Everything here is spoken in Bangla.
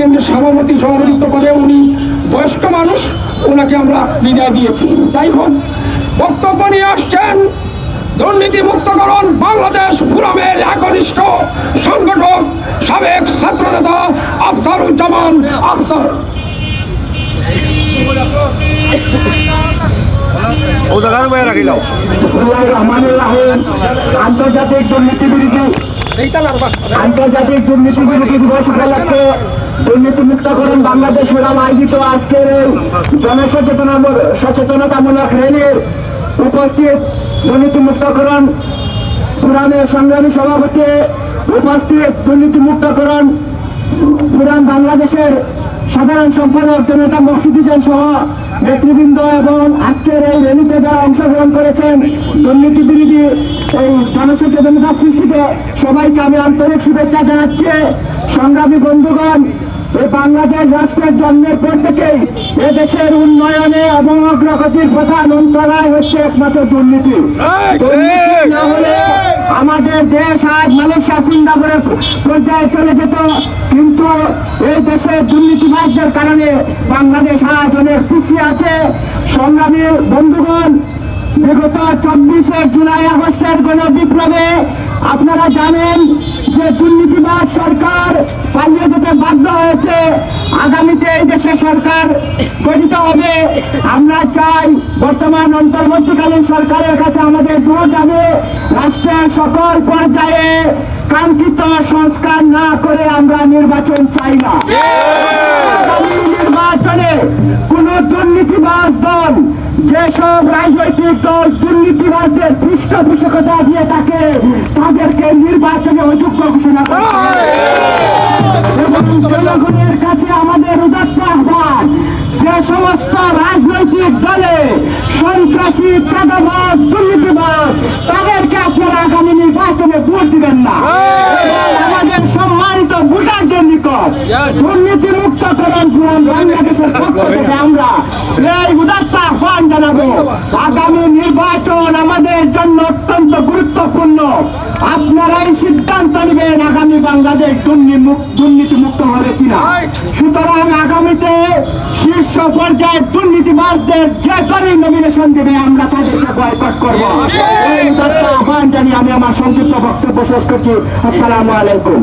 কেন্দ্রের সভাপতি সভাপতিত্ব পদে উনি বয়স্ক মানুষ ওনাকে আমরা বিদায় দিয়েছি। যাই হোক বক্তব্য নিয়ে আসছেন দুর্নীতি মুক্তকরণ বাংলাদেশ ফোরামের একনিষ্ঠ সংগঠক সাবেক ছাত্রনেতা আফসারুজ্জামান আফসার। আন্তর্জাতিক দুর্নীতি বিরোধী আন্তর্জাতিক দুর্নীতি বিরোধী দিবস উপলক্ষে দুর্নীতি মুক্তকরণ বাংলাদেশ ফোরাম আয়োজিত আজকের জনসচেতনা সচেতনতামূলক র্যালির উপস্থিত দুর্নীতি মুক্তকরণ ফোরামের সংগ্রামী সভাপতি উপস্থিত দুর্নীতি মুক্তকরণ পুরান বাংলাদেশের সাধারণ সম্পাদক জনতা মসজিদুজ্জান সহ নেতৃবৃন্দ এবং আজকের এই র্যালিতে যারা অংশগ্রহণ করেছেন। দুর্নীতি বিরোধী এই জনসচেতনতা সৃষ্টিতে সবাইকে আমি আন্তরিক শুভেচ্ছা জানাচ্ছি। সংগ্রামী বন্ধুগণ এই বাংলাদেশ রাষ্ট্রের জন্মের পর থেকেই এদেশের উন্নয়নে এবং অগ্রগতির প্রধান অন্তরায় হচ্ছে একমাত্র দুর্নীতি। আমাদের দেশ আজ মালয়েশিয়া সিঙ্গাপুরের পর্যায়ে চলে যেত। কিন্তু এই দেশে দুর্নীতিবাজদের কারণে বাংলাদেশ আজ অনেক পিছিয়ে আছে। সংগ্রামী বন্ধুগণ বিগত চব্বিশে জুলাই আগস্টের গণ বিপ্লবে আপনারা জানেন যে দুর্নীতিবাদ সরকার আগামীতে সরকার গঠিত হবে, আমরা চাই বর্তমান অন্তর্বর্তীকালীন সরকারের কাছে আমাদের দূর যাবে রাষ্ট্রের সকল পর্যায়ে কাঙ্ক্ষিত সংস্কার না করে আমরা নির্বাচন চাই না নির্বাচনে কোন দুর্নীতিবাদ দল, যেসব রাজনৈতিক দল দুর্নীতিবাদদের পৃষ্ঠপোষকতা দিয়ে থাকে তাদেরকে নির্বাচনে অযোগ্য ঘোষণা। এবং জনগণের নিকট দুর্নীতি মুক্তকরণ ফোরাম বাংলাদেশের পক্ষ থেকে আমরা এই উদাত্ত আহ্বান জানাব। আগামী নির্বাচন আমাদের জন্য অত্যন্ত গুরুত্বপূর্ণ। আপনারাই সিদ্ধান্ত নেবেন আগামী বাংলাদেশ দুর্নীতি মুক্ত হবে কিনা। সুতরাং আগামীতে শীর্ষ পর্যায়ের দুর্নীতিবাজদের যে দলই নমিনেশন দেবে আমরা তাদেরকে বয়কট করব। এই উদাত্ত আহ্বান জানিয়ে আমি আমার সংক্ষিপ্ত বক্তব্য শেষ করছি। আসসালামু আলাইকুম।